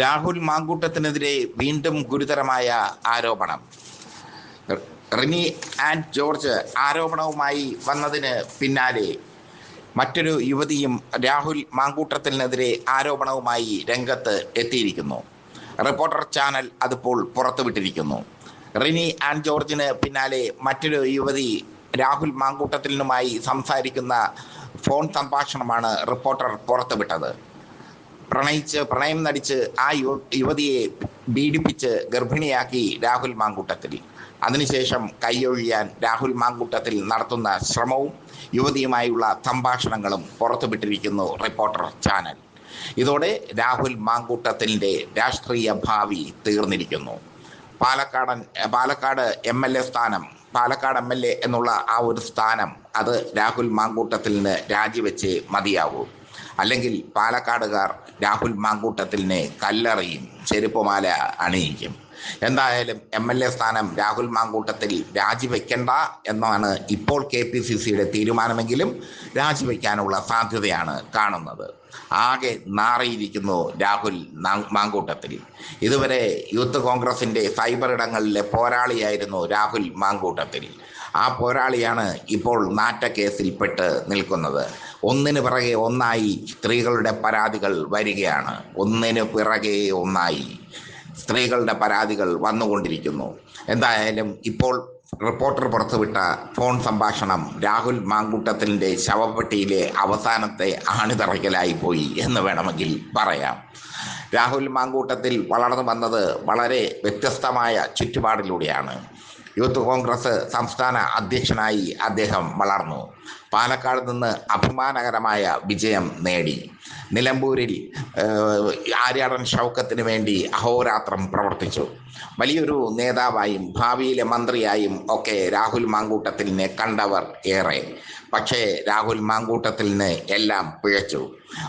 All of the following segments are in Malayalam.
രാഹുൽ മാങ്കൂട്ടത്തിനെതിരെ വീണ്ടും ഗുരുതരമായ ആരോപണം. റിനി ആൻഡ് ജോർജ് ആരോപണവുമായി വന്നതിന് പിന്നാലെ മറ്റൊരു യുവതിയും രാഹുൽ മാങ്കൂട്ടത്തിനെതിരെ ആരോപണവുമായി രംഗത്ത് എത്തിയിരിക്കുന്നു. റിപ്പോർട്ടർ ചാനൽ അതിപ്പോൾ പുറത്തുവിട്ടിരിക്കുന്നു. റിനി ആൻഡ് ജോർജിന് പിന്നാലെ മറ്റൊരു യുവതി രാഹുൽ മാങ്കൂട്ടത്തിനുമായി സംസാരിക്കുന്ന ഫോൺ സംഭാഷണമാണ് റിപ്പോർട്ടർ പുറത്തുവിട്ടത്. പ്രണയിച്ച് പ്രണയം നടിച്ച് ആ യുവതിയെ പീഡിപ്പിച്ച് ഗർഭിണിയാക്കി രാഹുൽ മാങ്കൂട്ടത്തിൽ. അതിനുശേഷം കൈയൊഴിയാൻ രാഹുൽ മാങ്കൂട്ടത്തിൽ നടത്തുന്ന ശ്രമവും യുവതിയുമായുള്ള സംഭാഷണങ്ങളും പുറത്തുവിട്ടിരിക്കുന്നു റിപ്പോർട്ടർ ചാനൽ. ഇതോടെ രാഹുൽ മാങ്കൂട്ടത്തിന്റെ രാഷ്ട്രീയ ഭാവി തീർന്നിരിക്കുന്നു. പാലക്കാടൻ പാലക്കാട് എം എൽ എ സ്ഥാനം പാലക്കാട് എം എൽ എ എന്നുള്ള ആ ഒരു സ്ഥാനം അത് രാഹുൽ മാങ്കൂട്ടത്തിൽ നിന്ന് രാജിവെച്ച് മതിയാവൂ. അല്ലെങ്കിൽ പാലക്കാടുകാർ രാഹുൽ മാങ്കൂട്ടത്തിനെ കല്ലെറിയും ചെരുപ്പുമാല അണിയിക്കും. എന്തായാലും എം എൽ എ സ്ഥാനം രാഹുൽ മാങ്കൂട്ടത്തിൽ രാജിവെക്കണ്ട എന്നാണ് ഇപ്പോൾ കെ പി സി സിയുടെ തീരുമാനമെങ്കിലും രാജിവെക്കാനുള്ള സാധ്യതയാണ് കാണുന്നത്. ആകെ നാറിയിരിക്കുന്നു രാഹുൽ മാങ്കൂട്ടത്തിൽ. ഇതുവരെ യൂത്ത് കോൺഗ്രസിന്റെ സൈബർ ഇടങ്ങളിലെ പോരാളിയായിരുന്നു രാഹുൽ മാങ്കൂട്ടത്തിൽ. ആ പോരാളിയാണ് ഇപ്പോൾ നാറ്റക്കേസിൽപ്പെട്ട് നിൽക്കുന്നത്. ഒന്നിനു പിറകെ ഒന്നായി സ്ത്രീകളുടെ പരാതികൾ വരികയാണ്. ഒന്നിനു പിറകെ ഒന്നായി. സ്ത്രീകളുടെ പരാതികൾ വന്നുകൊണ്ടിരിക്കുന്നു. എന്തായാലും ഇപ്പോൾ റിപ്പോർട്ടർ പുറത്തുവിട്ട ഫോൺ സംഭാഷണം രാഹുൽ മാങ്കൂട്ടത്തിന്റെ ശവപ്പെട്ടിയിലെ അവസാനത്തെ ആണിതറയ്ക്കലായി പോയി എന്ന് വേണമെങ്കിൽ പറയാം. രാഹുൽ മാങ്കൂട്ടത്തിൽ വളർന്നു വന്നത് വളരെ വ്യത്യസ്തമായ ചുറ്റുപാടിലൂടെയാണ്. യൂത്ത് കോൺഗ്രസ് സംസ്ഥാന അധ്യക്ഷനായി അദ്ദേഹം വളർന്നു. പാലക്കാട് നിന്ന് അഭിമാനകരമായ വിജയം നേടി. നിലമ്പൂരിൽ ആര്യാടൻ ഷൗക്കത്തിന് വേണ്ടി അഹോരാത്രം പ്രവർത്തിച്ചു. വലിയൊരു നേതാവായും ഭാവിയിലെ മന്ത്രിയായും ഒക്കെ രാഹുൽ മാങ്കൂട്ടത്തിലിനെ കണ്ടവർ ഏറെ. പക്ഷേ രാഹുൽ മാങ്കൂട്ടത്തിലിന് എല്ലാം പിഴച്ചു.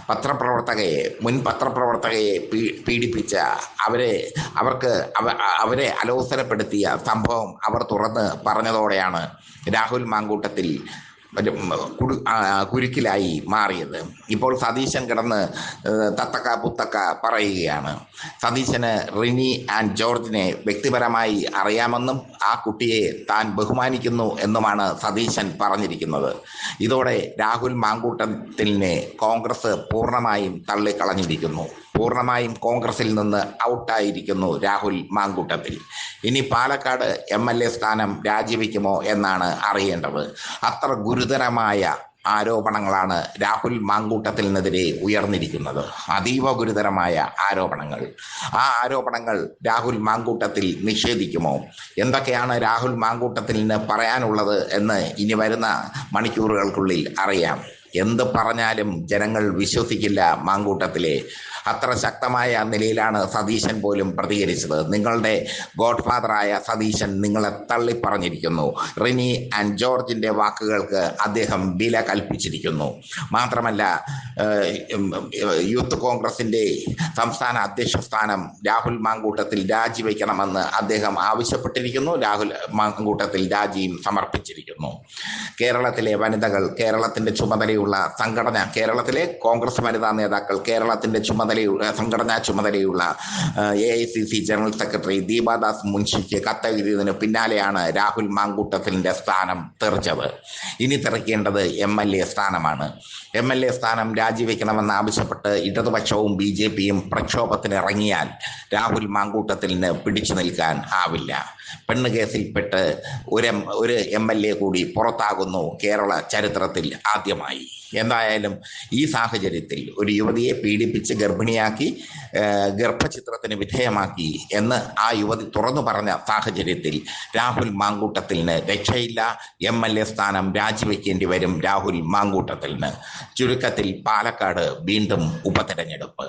പത്രപ്രവർത്തകയെ മുൻ പത്രപ്രവർത്തകയെ പീഡിപ്പിച്ച അവരെ അവർക്ക് അവരെ അലോസരപ്പെടുത്തിയ സംഭവം അവർ തുറന്ന് പറഞ്ഞതോടെയാണ് രാഹുൽ മാങ്കൂട്ടത്തിൽ കുരുക്കിലായി മാറിയത്. ഇപ്പോൾ സതീശൻ കിടന്ന് തത്തക്ക പുത്തക്ക പറയുകയാണ്. സതീശന് റിനി ആൻഡ് ജോർജിനെ വ്യക്തിപരമായി അറിയാമെന്നും ആ കുട്ടിയെ താൻ ബഹുമാനിക്കുന്നു എന്നുമാണ് സതീശൻ പറഞ്ഞിരിക്കുന്നത്. ഇതോടെ രാഹുൽ മാങ്കൂട്ടത്തിനെ കോൺഗ്രസ് പൂർണമായും തള്ളിക്കളഞ്ഞിരിക്കുന്നു. പൂർണമായും കോൺഗ്രസിൽ നിന്ന് ഔട്ടായിരിക്കുന്നു രാഹുൽ മാങ്കൂട്ടത്തിൽ. ഇനി പാലക്കാട് എം എൽ എ സ്ഥാനം രാജിവെക്കുമോ എന്നാണ് അറിയേണ്ടത്. അത്ര ഗുരുതരമായ ആരോപണങ്ങളാണ് രാഹുൽ മാങ്കൂട്ടത്തിനെതിരെ ഉയർന്നിരിക്കുന്നത്. അതീവ ഗുരുതരമായ ആരോപണങ്ങൾ. ആ ആരോപണങ്ങൾ രാഹുൽ മാങ്കൂട്ടത്തിൽ നിഷേധിക്കുമോ? എന്തൊക്കെയാണ് രാഹുൽ മാങ്കൂട്ടത്തിന് പറയാനുള്ളത് എന്ന് ഇനി വരുന്ന മണിക്കൂറുകൾക്കുള്ളിൽ അറിയാം. എന്ത് പറഞ്ഞാലും ജനങ്ങൾ വിശ്വസിക്കില്ല മാങ്കൂട്ടത്തിലെ അത്ര ശക്തമായ നിലയിലാണ് സതീശൻ പോലും പ്രതികരിച്ചത്. നിങ്ങളുടെ ഗോഡ് ഫാദറായ സതീശൻ നിങ്ങളെ തള്ളിപ്പറഞ്ഞിരിക്കുന്നു. റിനി ആൻഡ് ജോർജിന്റെ വാക്കുകൾക്ക് അദ്ദേഹം വില കൽപ്പിച്ചിരിക്കുന്നു. മാത്രമല്ല യൂത്ത് കോൺഗ്രസിന്റെ സംസ്ഥാന അധ്യക്ഷ സ്ഥാനം രാഹുൽ മാങ്കൂട്ടത്തിൽ രാജിവെക്കണമെന്ന് അദ്ദേഹം ആവശ്യപ്പെട്ടിരിക്കുന്നു. രാഹുൽ മാങ്കൂട്ടത്തിൽ രാജിയും സമർപ്പിച്ചിരിക്കുന്നു. കേരളത്തിലെ വനിതകൾ കേരളത്തിന്റെ ചുമതലയുള്ള സംഘടന കേരളത്തിലെ കോൺഗ്രസ് വനിതാ നേതാക്കൾ കേരളത്തിന്റെ ചുമതലയുള്ള സംഘടനാ ചുമതലയുള്ള A I C C general secretary Deepadas മുൻഷിക്ക് കത്തെഴുതിയതിന് പിന്നാലെയാണ് രാഹുൽ മാങ്കൂട്ടത്തിന്റെ സ്ഥാനം തെറിച്ചത്. ഇനി തെറിക്കേണ്ടത് എം എൽ എ സ്ഥാനമാണ്. എം എൽ എ സ്ഥാനം രാജിവെക്കണമെന്ന് ആവശ്യപ്പെട്ട് ഇടതുപക്ഷവും ബി ജെ പിയും പ്രക്ഷോഭത്തിന് ഇറങ്ങിയാൽ രാഹുൽ മാങ്കൂട്ടത്തിന് പിടിച്ചു നിൽക്കാൻ ആവില്ല. പെണ്ണ് കേസിൽപ്പെട്ട് ഒരു ഒരു എം എൽ എ കൂടി പുറത്താകുന്നു കേരള ചരിത്രത്തിൽ ആദ്യമായി. എന്തായാലും ഈ സാഹചര്യത്തിൽ ഒരു യുവതിയെ പീഡിപ്പിച്ച് ഗർഭിണിയാക്കി ഗർഭചിത്രത്തിന് വിധേയമാക്കി എന്ന് ആ യുവതി തുറന്നു പറഞ്ഞ സാഹചര്യത്തിൽ രാഹുൽ മാങ്കൂട്ടത്തിന് രക്ഷയില്ല. എം എൽ എ സ്ഥാനം രാജിവെക്കേണ്ടി വരും രാഹുൽ മാങ്കൂട്ടത്തിന് ചുരുക്കത്തിൽ പാലക്കാട് വീണ്ടും ഉപതെരഞ്ഞെടുപ്പ്.